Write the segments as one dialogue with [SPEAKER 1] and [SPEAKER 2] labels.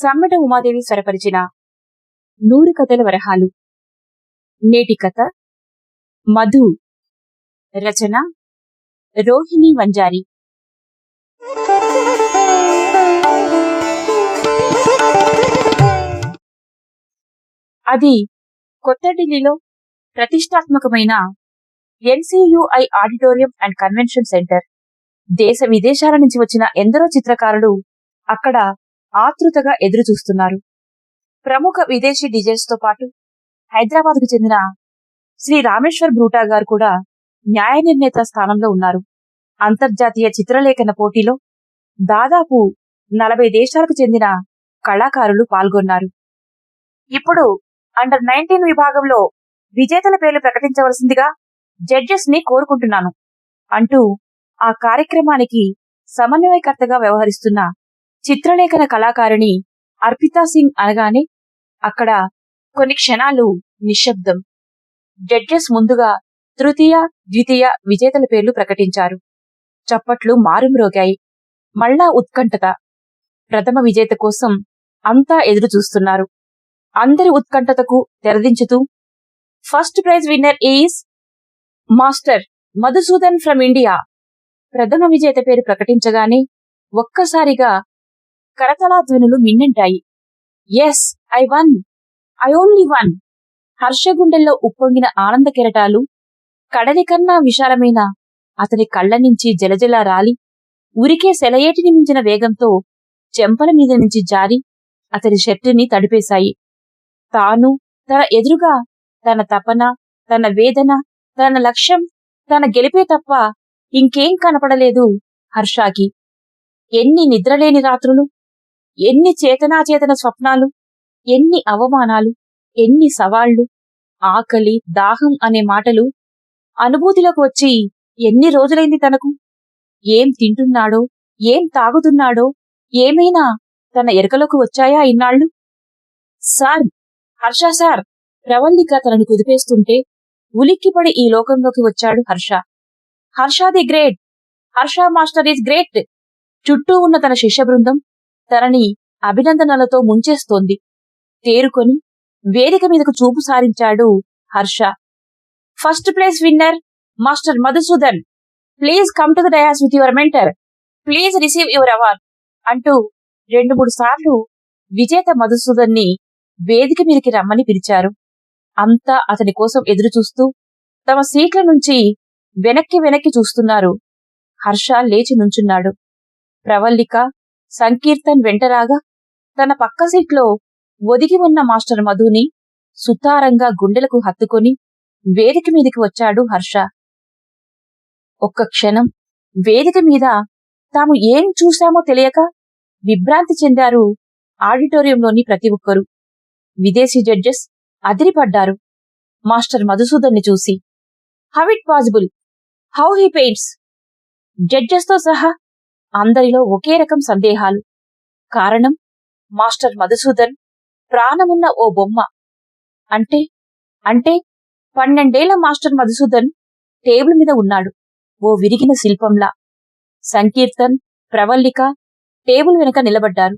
[SPEAKER 1] సమ్మట ఉమాదేవి స్వరపరిచిన నూరు కథల వరహాలు. నేటి కథ మధు. రచన రోహిణి వంజారి. అది కొత్త ఢిల్లీలో ప్రతిష్టాత్మకమైన NCUI auditorium and convention centre. దేశ విదేశాల నుంచి వచ్చిన ఎందరో చిత్రకారులు అక్కడ ఆతృతగా ఎదురుచూస్తున్నారు. ప్రముఖ విదేశీ డిజైన్స్తో పాటు హైదరాబాద్కు చెందిన శ్రీ రామేశ్వర్ బ్రూటా గారు కూడా న్యాయ నిర్ణేత స్థానంలో ఉన్నారు. అంతర్జాతీయ చిత్రలేఖన పోటీలో దాదాపు నలభై దేశాలకు చెందిన కళాకారులు పాల్గొన్నారు. ఇప్పుడు అండర్ నైన్టీన్ విభాగంలో విజేతల పేర్లు ప్రకటించవలసిందిగా జడ్జెస్ని కోరుకుంటున్నాను. అంటూ ఆ కార్యక్రమానికి సమన్వయకర్తగా వ్యవహరిస్తున్న చిత్రలేఖన కళాకారిణి అర్పితా సింగ్ అనగానే అక్కడ కొన్ని క్షణాలు నిశ్శబ్దం. జడ్జెస్ ముందుగా తృతీయ ద్వితీయ విజేతల పేర్లు ప్రకటించారు. చప్పట్లు మారుమ్రోగాయి మళ్ళా ఉత్కంఠత. ప్రథమ విజేత కోసం అంతా ఎదురు చూస్తున్నారు. అందరి ఉత్కంఠతకు తెరదించుతూ first prize winner is master Madhusudan from India. ప్రథమ విజేత పేరు ప్రకటించగానే ఒక్కసారిగా కరతలాధ్వనులు మిన్నంటాయి. Yes I won I only won హర్షగుండెల్లో ఉప్పొంగిన ఆనంద కెరటాలు కడలి కన్నా విశాలమైన అతని కళ్ళ నుంచి జలజల రాలి ఉరికే సెలయేటిని మించిన వేగంతో చెంపల మీద నుంచి జారి అతని షర్టుని తడిపేశాయి. తాను తన ఎదురుగా తన తపన తన వేదన తన లక్ష్యం తన గెలిపే తప్ప ఇంకేం కనపడలేదు హర్షాకి. ఎన్ని నిద్రలేని రాత్రులు ఎన్ని చేతనాచేతన స్వప్నాలు ఎన్ని అవమానాలు ఎన్ని సవాళ్ళు ఆకలి దాహం అనే మాటలు అనుభూతిలోకి వచ్చి ఎన్ని రోజులైంది తనకు? ఏం తింటున్నాడో ఏం తాగుతున్నాడో ఏమైనా తన ఎరకలోకి వచ్చాయా ఇన్నాళ్ళు? సార్ హర్ష సార్ ప్రవల్లిక తనను కుదిపేస్తుంటే ఉలిక్కిపడి ఈ లోకంలోకి వచ్చాడు Harsha. Harsha the great. Harsha master is great. చుట్టూ ఉన్న తన శిష్య బృందం తనని అభినందనలతో ముంచేస్తోంది. తేరుకొని వేదిక మీదకు చూపు సారించాడు Harsha. First place winner master Madhusudan. Please come to the dais with your mentor. Please receive your award అంటూ రెండు మూడు సార్లు విజేత మధుసూదన్ని వేదిక మీదకి రమ్మని పిలిచారు. అంతా అతని కోసం ఎదురు చూస్తూ తమ సీట్ల నుంచి వెనక్కి వెనక్కి చూస్తున్నారు. హర్ష లేచి నుంచున్నాడు. ప్రవల్లిక సంకీర్తన్ వెంటరాగా తన పక్క సీట్లో ఒదిగి ఉన్న మాస్టర్ మధుని సుతారంగా గుండెలకు హత్తుకొని వేదిక మీదికి వచ్చాడు హర్ష. ఒక్క క్షణం వేదిక మీద తాము ఏం చూశామో తెలియక విభ్రాంతి చెందారు ఆడిటోరియంలోని ప్రతి ఒక్కరూ. విదేశీ జడ్జెస్ అదిరిపడ్డారు మాస్టర్ మధుసూదన్ని చూసి. How it possible? How he paints? జడ్జెస్తో సహా అందరిలో ఒకే రకం సందేహాలు. కారణం మాస్టర్ మధుసూదన్ ప్రాణమున్న ఓ బొమ్మ. అంటే అంటే పన్నెండేళ్ళ మాస్టర్ మధుసూదన్ టేబుల్ మీద ఉన్నాడు. ఓ విరిగిన శిల్పంలా. సంకీర్తన్ ప్రవల్లిక టేబుల్ వెనక నిలబడ్డారు.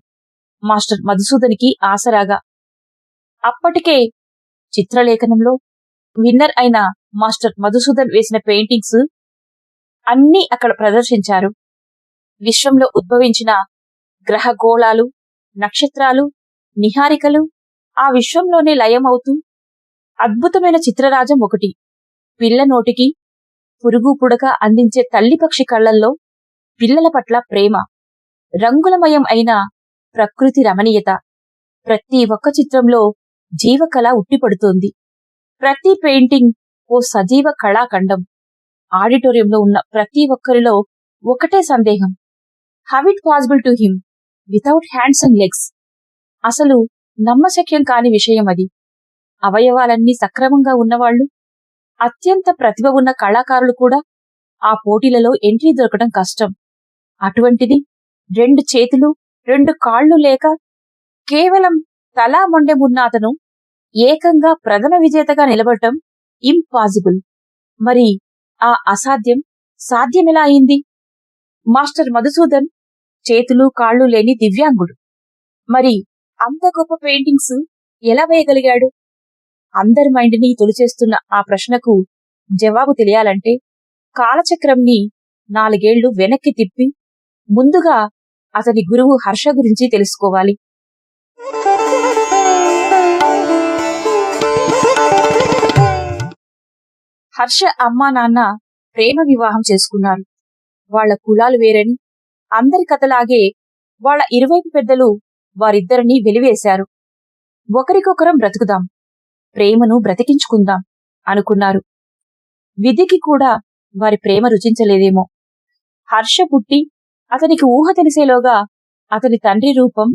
[SPEAKER 1] మాస్టర్ మధుసూదనికి ఆసరాగా. అప్పటికే చిత్రలేఖనంలో విన్నర్ అయిన మాస్టర్ మధుసూదన్ వేసిన పెయింటింగ్స్ అన్నీ అక్కడ ప్రదర్శించారు. విశ్వంలో ఉద్భవించిన గ్రహగోళాలు నక్షత్రాలు నిహారికలు ఆ విశ్వంలోనే లయమవుతూ అద్భుతమైన చిత్రరాజం ఒకటి. పిల్ల నోటికి పురుగు పుడక అందించే తల్లిపక్షి కళ్ళల్లో పిల్లల పట్ల ప్రేమ రంగులమయం అయిన ప్రకృతి రమణీయత ప్రతి ఒక్క చిత్రంలో జీవకళ ఉట్టిపడుతోంది. ప్రతి పెయింటింగ్ ఓ సజీవ కళాఖండం. ఆడిటోరియంలో ఉన్న ప్రతి ఒక్కరిలో ఒకటే సందేహం. How it possible to him without hands and legs అసలు నమ్మశక్యం కాని విషయం అది. అవయవాలన్నీ సక్రమంగా ఉన్నవాళ్ళు అత్యంత ప్రతిభ ఉన్న కళాకారులు కూడా ఆ పోటీలలో ఎంట్రీ దొరకడం కష్టం. అటువంటిది రెండు చేతులు రెండు కాళ్ళు లేక కేవలం తలా మొండెమున్న అతను ఏకంగా ప్రథమ విజేతగా నిలబడటం ఇంపాసిబుల్ మరి ఆ అసాధ్యం సాధ్యమెలా అయింది? మాస్టర్ మధుసూదన్ చేతులు కాళ్ళు లేని దివ్యాంగుడు. మరి అంత గొప్ప పెయింటింగ్స్ ఎలా వేయగలిగాడు? అందరి మైండ్ని తొలిచేస్తున్న ఆ ప్రశ్నకు జవాబు తెలియాలంటే కాలచక్రంని నాలుగేళ్ళు వెనక్కి తిప్పి ముందుగా అతని గురువు హర్ష గురించి తెలుసుకోవాలి. హర్ష అమ్మా నాన్న ప్రేమ వివాహం చేసుకున్నారు. వాళ్ళ కులాలు వేరని అందరి కథలాగే వాళ్ళ ఇరువైపు పెద్దలు వారిద్దరిని వెలివేశారు. ఒకరికొకరం బ్రతుకుదాం ప్రేమను బ్రతికించుకుందాం అనుకున్నారు. విధికి కూడా వారి ప్రేమ రుచించలేదేమో. హర్ష పుట్టి అతనికి ఊహ తెలిసేలోగా అతని తండ్రి రూపం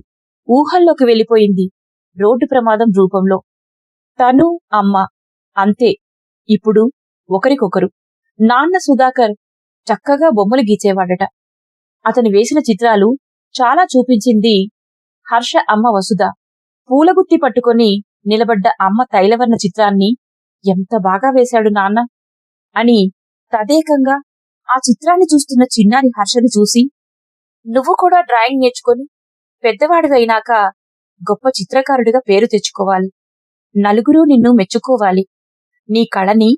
[SPEAKER 1] ఊహల్లోకి వెళ్ళిపోయింది రోడ్డు ప్రమాదం రూపంలో. తను అమ్మ అంతే ఇప్పుడు ఒకరికొకరు. నాన్న సుధాకర్ చక్కగా బొమ్మలు గీచేవాడట. అతను వేసిన చిత్రాలు చాలా చూపించింది హర్ష అమ్మ వసుధ. పూలగుత్తి పట్టుకొని నిలబడ్డ అమ్మ తైలవర్ణ చిత్రాన్ని ఎంత బాగా వేశాడు నాన్న అని తదేకంగా ఆ చిత్రాన్ని చూస్తున్న చిన్నారి హర్షని చూసి నువ్వు కూడా డ్రాయింగ్ నేర్చుకొని పెద్దవాడివైనాక గొప్ప చిత్రకారుడిగా పేరు తెచ్చుకోవాలి. నలుగురు నిన్ను మెచ్చుకోవాలి. నీ కళని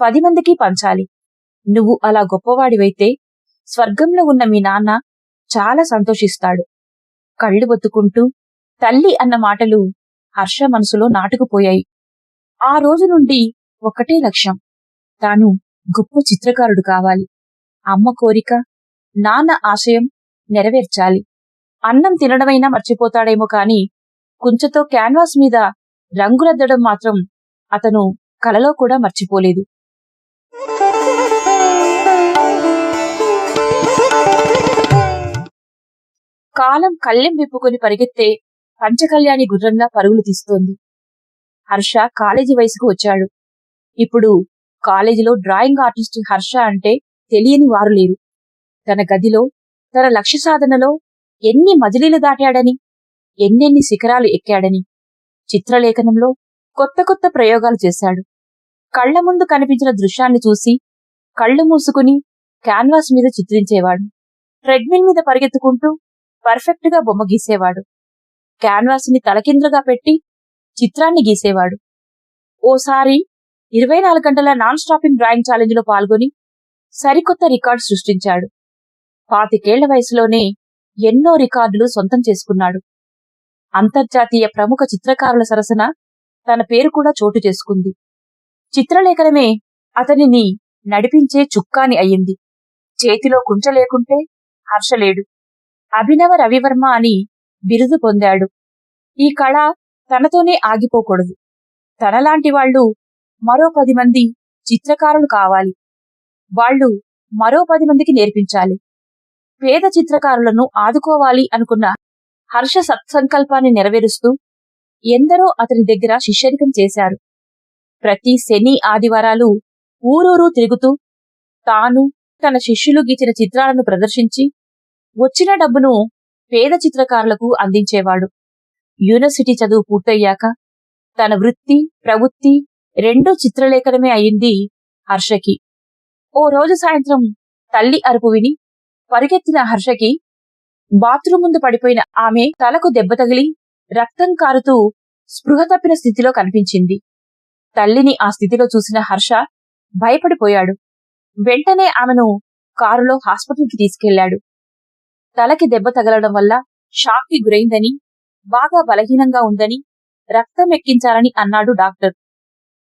[SPEAKER 1] పది మందికి పంచాలి. నువ్వు అలా గొప్పవాడివైతే స్వర్గంలో ఉన్న మీ నాన్న చాలా సంతోషిస్తాడు. కళ్ళు బొత్తుకుంటూ తల్లి అన్న మాటలు హర్ష మనసులో నాటుకుపోయాయి. ఆ రోజు నుండి ఒకటే లక్ష్యం. తాను గొప్ప చిత్రకారుడు కావాలి. అమ్మ కోరిక నాన్న ఆశయం నెరవేర్చాలి. అన్నం తినడమైనా మర్చిపోతాడేమో కాని కుంచతో క్యాన్వాస్ మీద రంగులద్దడం మాత్రం అతను కలలో కూడా మర్చిపోలేదు. కాలం కళ్ళెం విప్పుకొని పరిగెత్తే పంచకళ్యాణి గుర్రంలా పరుగులు తీస్తోంది. హర్ష కాలేజీ వయసుకు వచ్చాడు. ఇప్పుడు కాలేజీలో డ్రాయింగ్ ఆర్టిస్ట్ హర్ష అంటే తెలియని వారు లేరు. తన గదిలో తన లక్ష్య సాధనలో ఎన్ని మజిలీలు దాటాడని ఎన్నెన్ని శిఖరాలు ఎక్కాడని చిత్రలేఖనంలో కొత్త కొత్త ప్రయోగాలు చేశాడు. కళ్ళ ముందు కనిపించిన దృశ్యాన్ని చూసి కళ్ళు మూసుకుని క్యాన్వాస్ మీద చిత్రించేవాడు. ట్రెడ్మిల్ మీద పరిగెత్తుకుంటూ పర్ఫెక్ట్గా బొమ్మ గీసేవాడు. క్యాన్వాస్ని తలకిందులుగా పెట్టి చిత్రాన్ని గీసేవాడు. ఓసారి ఇరవై నాలుగు గంటల నాన్ స్టాపింగ్ డ్రాయింగ్ ఛాలెంజ్లో పాల్గొని సరికొత్త రికార్డు సృష్టించాడు. పాతికేళ్ళ వయసులోనే ఎన్నో రికార్డులు సొంతం చేసుకున్నాడు. అంతర్జాతీయ ప్రముఖ చిత్రకారుల సరసన తన పేరు కూడా చోటు చేసుకుంది. చిత్రలేఖనమే అతనిని నడిపించే చుక్కాని అయ్యింది. చేతిలో కుంచ లేకుంటే హర్షలేడు. అభినవ రవివర్మ అని బిరుదు పొందాడు. ఈ కళ తనతోనే ఆగిపోకూడదు. తనలాంటి వాళ్ళు మరో పది మంది చిత్రకారులు కావాలి. వాళ్ళు మరో పది మందికి నేర్పించాలి. పేద చిత్రకారులను ఆదుకోవాలి అనుకున్న హర్ష సత్సంకల్పాన్ని నెరవేరుస్తూ ఎందరో అతని దగ్గర శిష్యరికం చేశారు. ప్రతి శని ఆదివారాలు ఊరూరు తిరుగుతూ తాను తన శిష్యులు గీచిన చిత్రాలను ప్రదర్శించి వచ్చిన డబ్బును పేద చిత్రకారులకు అందించేవాడు. యూనివర్సిటీ చదువు పూర్తయ్యాక తన వృత్తి ప్రవృత్తి రెండూ చిత్రలేఖనమే అయింది హర్షకి. ఓ రోజు సాయంత్రం తల్లి అరుపు విని పరిగెత్తిన హర్షకి బాత్రూం ముందు పడిపోయిన ఆమె తలకు దెబ్బ తగిలి రక్తం కారుతూ స్పృహ తప్పిన స్థితిలో కనిపించింది. తల్లిని ఆ స్థితిలో చూసిన హర్ష భయపడిపోయాడు. వెంటనే ఆమెను కారులో హాస్పిటల్కి తీసుకెళ్ళాడు తలకి దెబ్బ తగలడం వల్ల షాక్కి గురైందని బాగా బలహీనంగా ఉందని రక్తం ఎక్కించాలని అన్నాడు డాక్టర్.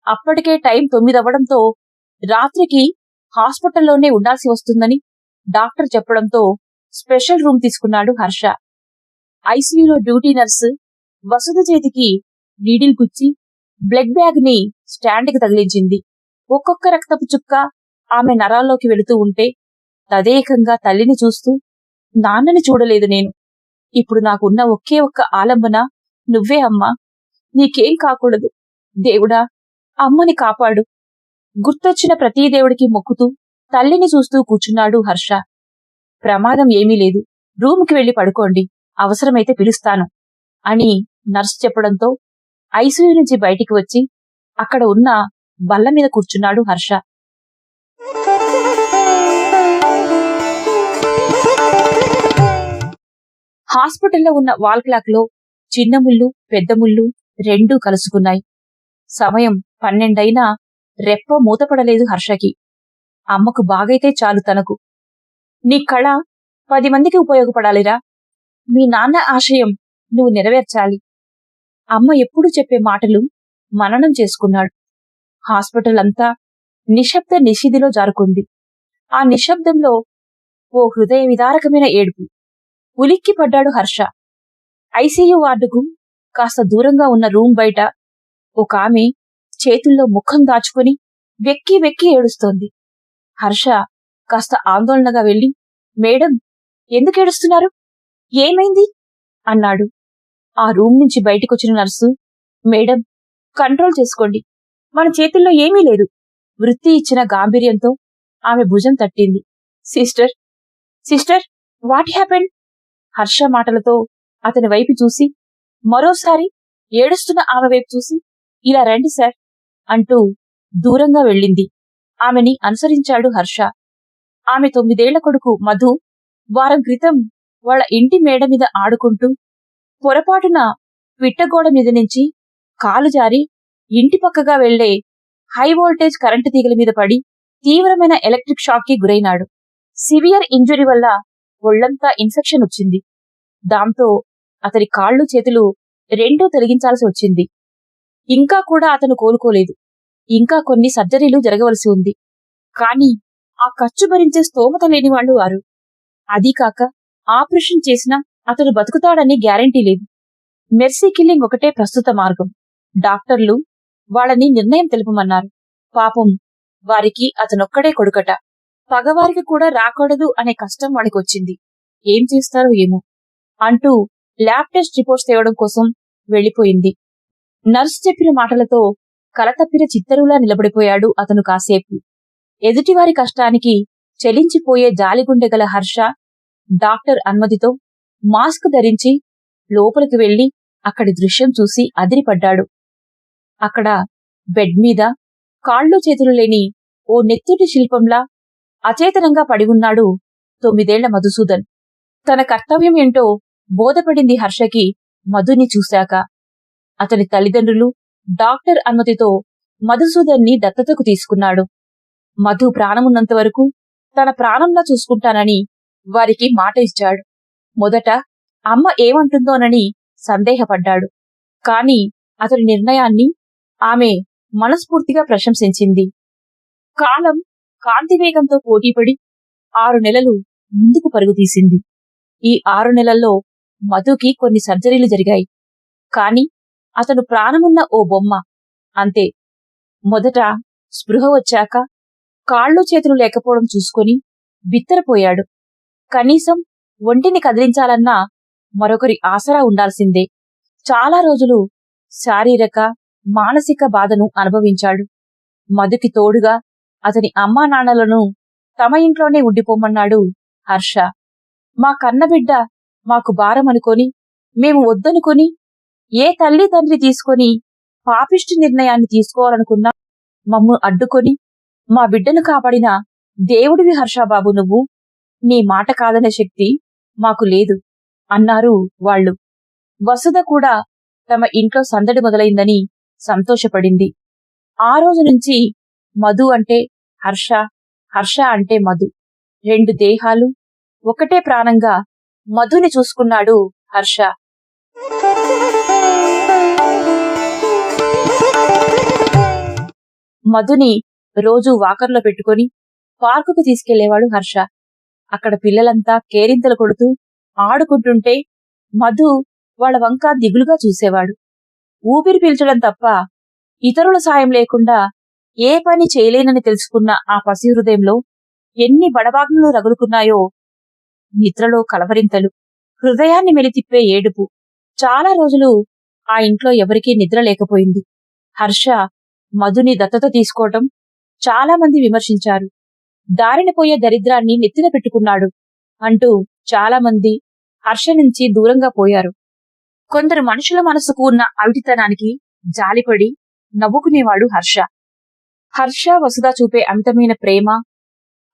[SPEAKER 1] అప్పటికే టైం తొమ్మిదవ్వడంతో రాత్రికి హాస్పిటల్లోనే ఉండాల్సి వస్తుందని డాక్టర్ చెప్పడంతో స్పెషల్ రూమ్ తీసుకున్నాడు హర్ష. ఐసీయూలో డ్యూటీ నర్సు వసుధ చేతికి నీడిల్ గుచ్చి బ్లడ్ బ్యాగ్ని స్టాండ్కి తగిలించింది. ఒక్కొక్క రక్తపు చుక్క ఆమె నరాల్లోకి వెళుతూ ఉంటే తదేకంగా తల్లిని చూస్తూ నాన్నని చూడలేదు నేను. ఇప్పుడు నాకున్న ఒకే ఒక్క ఆలంబన నువ్వే అమ్మా. నీకేం కాకూడదు. దేవుడా అమ్మని కాపాడు. గుర్తొచ్చిన ప్రతి దేవుడికి మొక్కుతూ తల్లిని చూస్తూ కూర్చున్నాడు హర్ష. ప్రమాదం ఏమీ లేదు. రూమ్కి వెళ్ళి పడుకోండి. అవసరమైతే పిలుస్తాను. అని నర్సు చెప్పడంతో ఐసీయూ నుంచి బయటికి వచ్చి అక్కడ ఉన్న బల్ల మీద కూర్చున్నాడు హర్ష. హాస్పిటల్లో ఉన్న వాల్ క్లాక్లో చిన్న ముళ్ళు పెద్ద ముళ్ళు రెండూ కలుసుకున్నాయి. సమయం పన్నెండైనా రెప్ప మూతపడలేదు హర్షకి. అమ్మకు బాగైతే చాలు తనకు. నీ కళ పది మందికి ఉపయోగపడాలిరా. మీ నాన్న ఆశయం నువ్వు నెరవేర్చాలి. అమ్మ ఎప్పుడు చెప్పే మాటలు మననం చేసుకున్నాడు. హాస్పిటల్ అంతా నిశ్శబ్ద నిషిదిలో జారుకుంది. ఆ నిశ్శబ్దంలో ఓ హృదయ విదారకమైన ఏడుపు. ఉలిక్కిపడ్డాడు హర్ష. ఐసీయూ వార్డుకు కాస్త దూరంగా ఉన్న రూమ్ బయట ఒక ఆమె చేతుల్లో ముఖం దాచుకుని వెక్కి వెక్కి ఏడుస్తోంది. హర్ష కాస్త ఆందోళనగా వెళ్ళి మేడం ఎందుకు ఏడుస్తున్నారు? ఏమైంది? అన్నాడు. ఆ రూమ్ నుంచి బయటికొచ్చిన నర్సు మేడం కంట్రోల్ చేసుకోండి. మన చేతుల్లో ఏమీ లేదు. వృత్తి ఇచ్చిన గాంభీర్యంతో ఆమె భుజం తట్టింది. Sister sister what happened? Harsha మాటలతో అతని వైపు చూసి మరోసారి ఏడుస్తున్న ఆమె వైపు చూసి ఇలా రండి సార్ అంటూ దూరంగా వెళ్ళింది. ఆమెని అనుసరించాడు హర్ష. ఆమె తొమ్మిదేళ్ళ కొడుకు మధు వారం క్రితం వాళ్ళ ఇంటి మేడ మీద ఆడుకుంటూ పొరపాటున పిట్టగోడ మీద నుంచి కాలు జారి ఇంటి పక్కగా వెళ్ళే హై వోల్టేజ్ కరెంటు తీగల మీద పడి తీవ్రమైన ఎలక్ట్రిక్ షాక్కి గురైనాడు. సివియర్ ఇంజురీ వల్ల ఒళ్ళంతా ఇన్ఫెక్షన్ వచ్చింది. దాంతో అతని కాళ్ళు చేతులు రెండూ తొలగించాల్సి వచ్చింది. ఇంకా కూడా అతను కోలుకోలేదు. ఇంకా కొన్ని సర్జరీలు జరగవలసి ఉంది. కాని ఆ ఖర్చు భరించే స్తోమత లేని వాళ్ళు వారు. అదీకాక ఆపరేషన్ చేసినా అతను బతుకుతాడని గ్యారంటీ లేదు. మెర్సీ కిల్లింగ్ ఒకటే ప్రస్తుత మార్గం. డాక్టర్లు వాళ్ళని నిర్ణయం తెలుపమన్నారు. పాపం వారికి అతనొక్కడే కొడుకట. పగవారికి కూడా రాకూడదు అనే కష్టం వాడికొచ్చింది ఏం చేస్తారో ఏమో అంటూ ల్యాబ్ టెస్ట్ రిపోర్ట్స్ తేవడం కోసం వెళ్ళిపోయింది నర్స్ చెప్పిన మాటలతో కలతప్పిన చిత్తరులా నిలబడిపోయాడు అతను కాసేపు. ఎదుటివారి కష్టానికి చెలించిపోయే జాలిగుండె గల హర్ష డాక్టర్ అనుమతితో మాస్క్ ధరించి లోపలికి వెళ్ళి అక్కడి దృశ్యం చూసి అదిరిపడ్డాడు. అక్కడ బెడ్ మీద కాళ్ళు చేతులు లేని ఓ నెత్తుటి శిల్పంలా అచేతనంగా పడి ఉన్నాడు తొమ్మిదేళ్ళ మధుసూదన్. తన కర్తవ్యం ఏంటో బోధపడింది హర్షకి మధుని చూశాక. అతని తల్లిదండ్రులు డాక్టర్ అనుమతితో మధుసూదన్ని దత్తతకు తీసుకున్నాడు. మధు ప్రాణమున్నంత వరకు తన ప్రాణంలా చూసుకుంటానని వారికి మాట ఇచ్చాడు. మొదట అమ్మ ఏమంటుందోనని సందేహపడ్డాడు. కాని అతని నిర్ణయాన్ని ఆమె మనస్ఫూర్తిగా ప్రశంసించింది. కాలం కాంతివేగంతో పోటీపడి ఆరు నెలలు ముందుకు పరుగు తీసింది ఈ ఆరు నెలల్లో మధుకి కొన్ని సర్జరీలు జరిగాయి. కాని అతను ప్రాణమున్న ఓ బొమ్మ. అంతే. మొదట స్పృహ వచ్చాక కాళ్ళు చేతులు లేకపోవడం చూసుకొని బిత్తరపోయాడు. కనీసం ఒంటిని కదిలించాలన్నా మరొకరి ఆసరా ఉండాల్సిందే. చాలా రోజులు శారీరక మానసిక బాధను అనుభవించాడు. మధుకి తోడుగా అతని అమ్మా నాన్నలను తమ ఇంట్లోనే ఉండిపోమన్నాడు హర్ష. మా కన్నబిడ్డ మాకు భారం అనుకొని మేము వద్దనుకొని ఏ తల్లి తండ్రి తీసుకొని పాపిష్టి నిర్ణయాన్ని తీసుకోవాలనుకున్నా మమ్ము అడ్డుకొని మా బిడ్డను కాపాడిన దేవుడివి హర్షాబాబు నువ్వు నీ మాట కాదనే శక్తి మాకు లేదు అన్నారు వాళ్ళు. వసుధ కూడా తమ ఇంట్లో సందడి మొదలైందని సంతోషపడింది. ఆ రోజు నుంచి మధు అంటే హర్ష హర్ష అంటే మధు. రెండు దేహాలు ఒకటే ప్రాణంగా మధుని చూసుకున్నాడు హర్ష. మధుని రోజు వాకర్లో పెట్టుకొని పార్కుకు తీసుకెళ్ళేవాడు హర్ష. అక్కడ పిల్లలంతా కేరింతలు కొడుతూ ఆడుకుంటుంటే మధు వాళ్ళ వంక దిగులుగా చూసేవాడు. ఊపిరి పీల్చడం తప్ప ఇతరుల సాయం లేకుండా ఏ పని చేయలేనని తెలుసుకున్న ఆ పసి హృదయంలో ఎన్ని బడబాగ్నులు రగులుకున్నాయో. నిద్రలో కలవరింతలు హృదయాన్ని మెలితిప్పే ఏడుపు. చాలా రోజులు ఆ ఇంట్లో ఎవరికీ నిద్ర లేకపోయింది. హర్ష మధుని దత్తత తీసుకోవటం చాలా మంది విమర్శించారు. దారినపోయే దరిద్రాన్ని నెత్తిన పెట్టుకున్నాడు అంటూ చాలా మంది హర్ష నుంచి దూరంగా పోయారు. కొందరు మనుషుల మనసుకు ఉన్న అవిటితనానికి జాలిపడి నవ్వుకునేవాడు హర్ష. హర్ష వసుధ చూపే అమితమైన ప్రేమ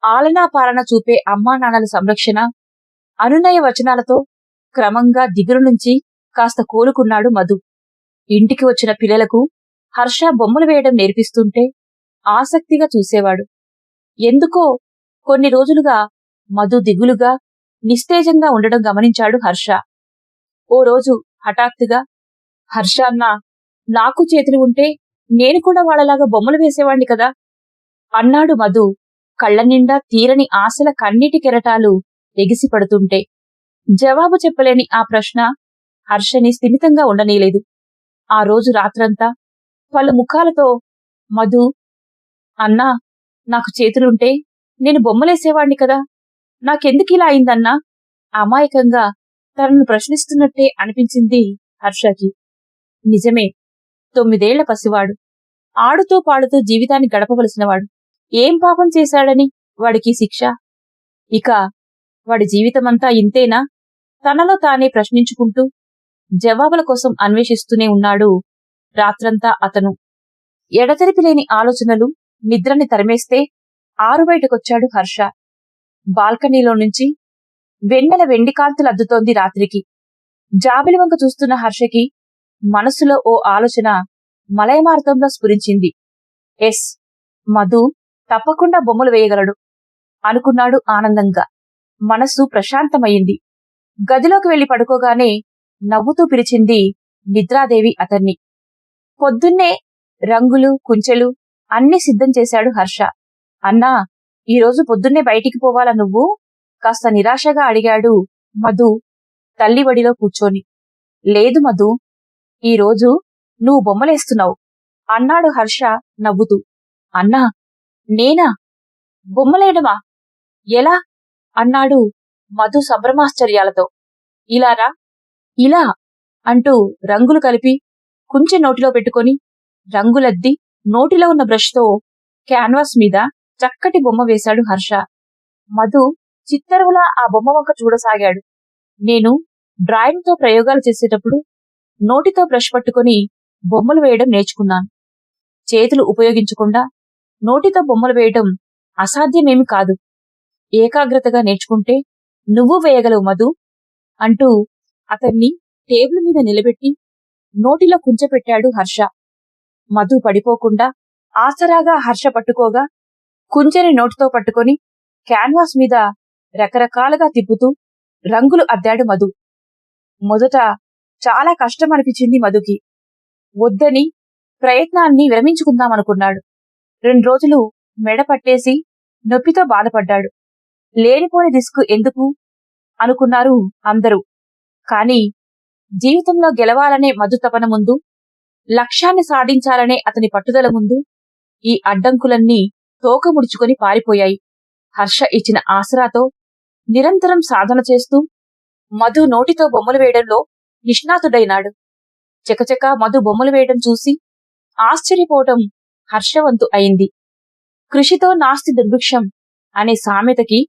[SPEAKER 1] ఆలనా పాలన చూపే అమ్మా నాన్నల సంరక్షణ అనునయ వచనాలతో క్రమంగా దిగులు నుంచి కాస్త కోలుకున్నాడు మధు. ఇంటికి వచ్చిన పిల్లలకు హర్ష బొమ్మలు వేయడం నేర్పిస్తుంటే ఆసక్తిగా చూసేవాడు. ఎందుకో కొన్ని రోజులుగా మధు దిగులుగా నిస్తేజంగా ఉండడం గమనించాడు హర్ష. ఓ రోజు హఠాత్తుగా హర్ష అన్న నాకు చేతులు ఉంటే నేను కూడా వాళ్ళలాగా బొమ్మలు వేసేవాణ్ణి కదా. అన్నాడు మధు. కళ్ళనిండా తీరని ఆశల కన్నీటి కెరటాలు ఎగిసి పడుతుంటే. జవాబు చెప్పలేని ఆ ప్రశ్న హర్షని స్థిమితంగా ఉండనీలేదు ఆ రోజు రాత్రంతా పలు ముఖాలతో మధు అన్నా నాకు చేతులుంటే నేను బొమ్మలేసేవాణ్ణి కదా. నాకెందుకిలా అయిందన్నా? అమాయకంగా తనను ప్రశ్నిస్తున్నట్టే అనిపించింది హర్షకి. నిజమే తొమ్మిదేళ్ళ పసివాడు. ఆడుతూ పాడుతూ జీవితాన్ని గడపవలసినవాడు. ఏం పాపం చేశాడని వాడికి శిక్ష? ఇక వాడి జీవితమంతా ఇంతేనా? తనలో తానే ప్రశ్నించుకుంటూ జవాబుల కోసం అన్వేషిస్తూనే ఉన్నాడు రాత్రంతా అతను. ఎడతెరిపి లేని ఆలోచనలు నిద్రని తరిమేస్తే ఆరు బయటకొచ్చాడు హర్ష. బాల్కనీలో నుంచి వెన్నెల వెండి అద్దుతోంది రాత్రికి. జాబిలి వంక చూస్తున్న హర్షకి మనసులో ఓ ఆలోచన మలయమార్గంలో స్ఫురించింది. ఎస్ మధు తప్పకుండా బొమ్మలు వేయగలడు అనుకున్నాడు ఆనందంగా. మనస్సు ప్రశాంతమయ్యింది. గదిలోకి వెళ్ళి పడుకోగానే నవ్వుతూ పిలిచింది నిద్రాదేవి అతన్ని. పొద్దున్నే రంగులు కుంచెలు అన్ని సిద్ధం చేశాడు హర్ష. అన్నా ఈరోజు పొద్దున్నే బయటికి పోవాలా నువ్వు? కాస్త నిరాశగా అడిగాడు మధు తల్లి వడిలో కూర్చొని. లేదు మధు ఈరోజు నువ్వు బొమ్మలేస్తున్నావు. అన్నాడు హర్ష నవ్వుతూ. అన్నా నేనా? బొమ్మలేయడమా ఎలా? అన్నాడు మధు సంభ్రమాశ్చర్యాలతో. ఇలారా ఇలా అంటూ రంగులు కలిపి కుంచె నోటిలో పెట్టుకొని రంగులద్ది నోటిలో ఉన్న బ్రష్తో క్యాన్వాస్ మీద చక్కటి బొమ్మ వేశాడు హర్ష. మధు చిత్తరువులా ఆ బొమ్మ వంక చూడసాగాడు. నేను డ్రాయింగ్తో ప్రయోగాలు చేసేటప్పుడు నోటితో బ్రష్ పట్టుకొని బొమ్మలు వేయడం నేర్చుకున్నాను. చేతులు ఉపయోగించకుండా నోటితో బొమ్మలు వేయడం అసాధ్యమేమి కాదు. ఏకాగ్రతగా నేర్చుకుంటే నువ్వు వేయగలవు మధు అంటూ అతన్ని టేబుల్ మీద నిలబెట్టి నోటిలో కుంచెపెట్టాడు హర్ష. మధు పడిపోకుండా ఆసరాగా హర్ష పట్టుకోగా కుంచెని నోటితో పట్టుకొని క్యాన్వాస్ మీద రకరకాలుగా తిప్పుతూ రంగులు అద్దాడు మధు. మొదట చాలా కష్టం అనిపించింది మధుకి. వద్దని ప్రయత్నాన్ని విరమించుకుందామనుకున్నాడు రెండు రోజులు మెడ పట్టేసి నొప్పితో బాధపడ్డాడు. లేనిపోని రిస్క్ ఎందుకు? అనుకున్నారు అందరూ. కాని జీవితంలో గెలవాలనే మధు తపన ముందు లక్ష్యాన్ని సాధించాలనే అతని పట్టుదల ముందు ఈ అడ్డంకులన్నీ తోక ముడుచుకొని పారిపోయాయి. హర్ష ఇచ్చిన ఆసరాతో నిరంతరం సాధన చేస్తూ మధు నోటితో బొమ్మలు వేయడంలో నిష్ణాతుడైనాడు. చకచక మధు బొమ్మలు వేయటం చూసి ఆశ్చర్యపోవటం హర్షవంతు అయింది. కృషితో నాస్తి దుర్భిక్షం అనే సామెతకి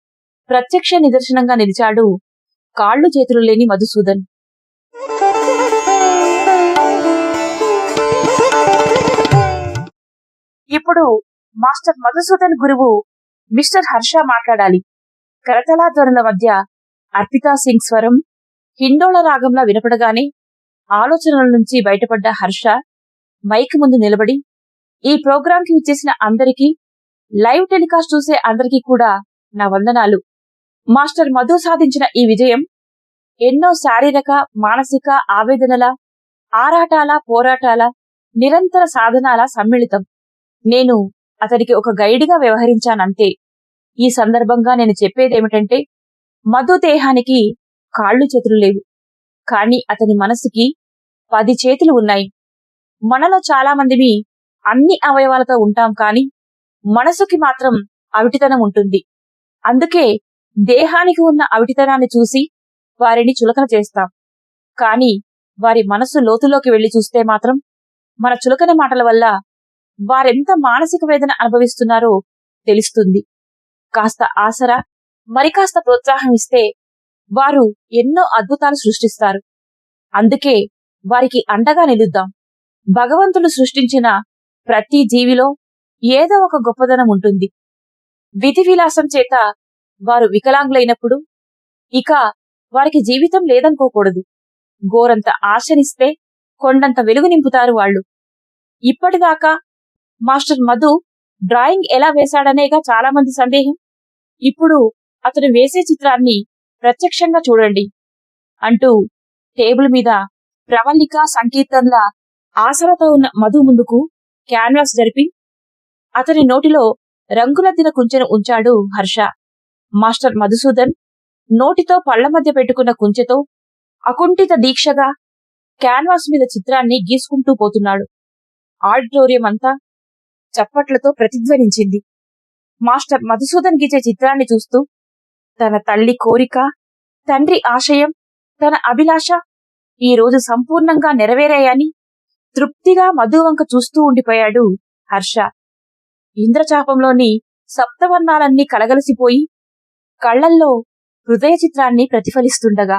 [SPEAKER 1] ప్రత్యక్ష నిదర్శనంగా నిలిచాడు కాళ్ళు చేతులు లేని మధుసూదన్. ఇప్పుడు మాస్టర్ మధుసూదన్ గురువు మిస్టర్ హర్ష మాట్లాడాలి. కరతలా ధ్వనుల మధ్య అర్పితా సింగ్ స్వరం హిండోళ రాగంలా వినపడగానే ఆలోచనల నుంచి బయటపడ్డ హర్ష మైక్ ముందు నిలబడి ఈ ప్రోగ్రాంకి ఇచ్చేసిన అందరికీ లైవ్ టెలికాస్ట్ చూసే అందరికీ కూడా నా వందనాలు. మాస్టర్ మధు సాధించిన ఈ విజయం ఎన్నో శారీరక మానసిక ఆవేదనల ఆరాటాల పోరాటాల నిరంతర సాధనాల సమ్మిళితం. నేను అతనికి ఒక గైడ్గా వ్యవహరించానంతే. ఈ సందర్భంగా నేను చెప్పేదేమిటంటే మధు దేహానికి కాళ్ళు చేతులు లేవు. కాని అతని మనసుకి పది చేతులు ఉన్నాయి. మనలో చాలా మందిని అన్ని అవయవాలతో ఉంటాం కాని మనసుకి మాత్రం అవిటితనం ఉంటుంది. అందుకే దేహానికి ఉన్న అవిటితనాన్ని చూసి వారిని చులకన చేస్తాం. కాని వారి మనసు లోతులోకి వెళ్ళి చూస్తే మాత్రం మన చులకన మాటల వల్ల వారెంత మానసిక వేదన అనుభవిస్తున్నారో తెలుస్తుంది. కాస్త ఆసరా మరి కాస్త ప్రోత్సాహం ఇస్తే వారు ఎన్నో అద్భుతాలు సృష్టిస్తారు. అందుకే వారికి అండగా నిలుద్దాం. భగవంతుడు సృష్టించిన ప్రతి జీవిలో ఏదో ఒక గొప్పదనం ఉంటుంది. విధి విలాసం చేత వారు వికలాంగులైనప్పుడు ఇక వారికి జీవితం లేదనుకోకూడదు. గోరంత ఆశనిస్తే కొండంత వెలుగు నింపుతారు వాళ్ళు. ఇప్పటిదాకా మాస్టర్ మధు డ్రాయింగ్ ఎలా వేశాడనేగా చాలా మంది సందేహం. ఇప్పుడు అతను వేసే చిత్రాన్ని ప్రత్యక్షంగా చూడండి అంటూ టేబుల్ మీద ప్రవళిక సంకీర్తనల ఆసరతో ఉన్న మధు ముందుకు క్యాన్వాస్ జరిపి అతని నోటిలో రంగులద్దిన కుంచెను ఉంచాడు హర్ష. మాస్టర్ మధుసూదన్ నోటితో పళ్ళ మధ్య పెట్టుకున్న కుంచెతో అకుంఠిత దీక్షగా క్యాన్వాస్ మీద చిత్రాన్ని గీసుకుంటూ పోతున్నాడు. ఆడిటోరియం అంతా చప్పట్లతో ప్రతిధ్వనించింది. మాస్టర్ మధుసూదన్ గీచే చిత్రాన్ని చూస్తూ తన తల్లి కోరిక తండ్రి ఆశయం తన అభిలాష ఈ రోజు సంపూర్ణంగా నెరవేరాయని తృప్తిగా మధువంక చూస్తూ ఉండిపోయాడు హర్ష. ఇంద్రచాపంలోని సప్తవర్ణాలన్నీ కలగలిసిపోయి కళ్ళల్లో హృదయ చిత్రాన్ని ప్రతిఫలిస్తుండగా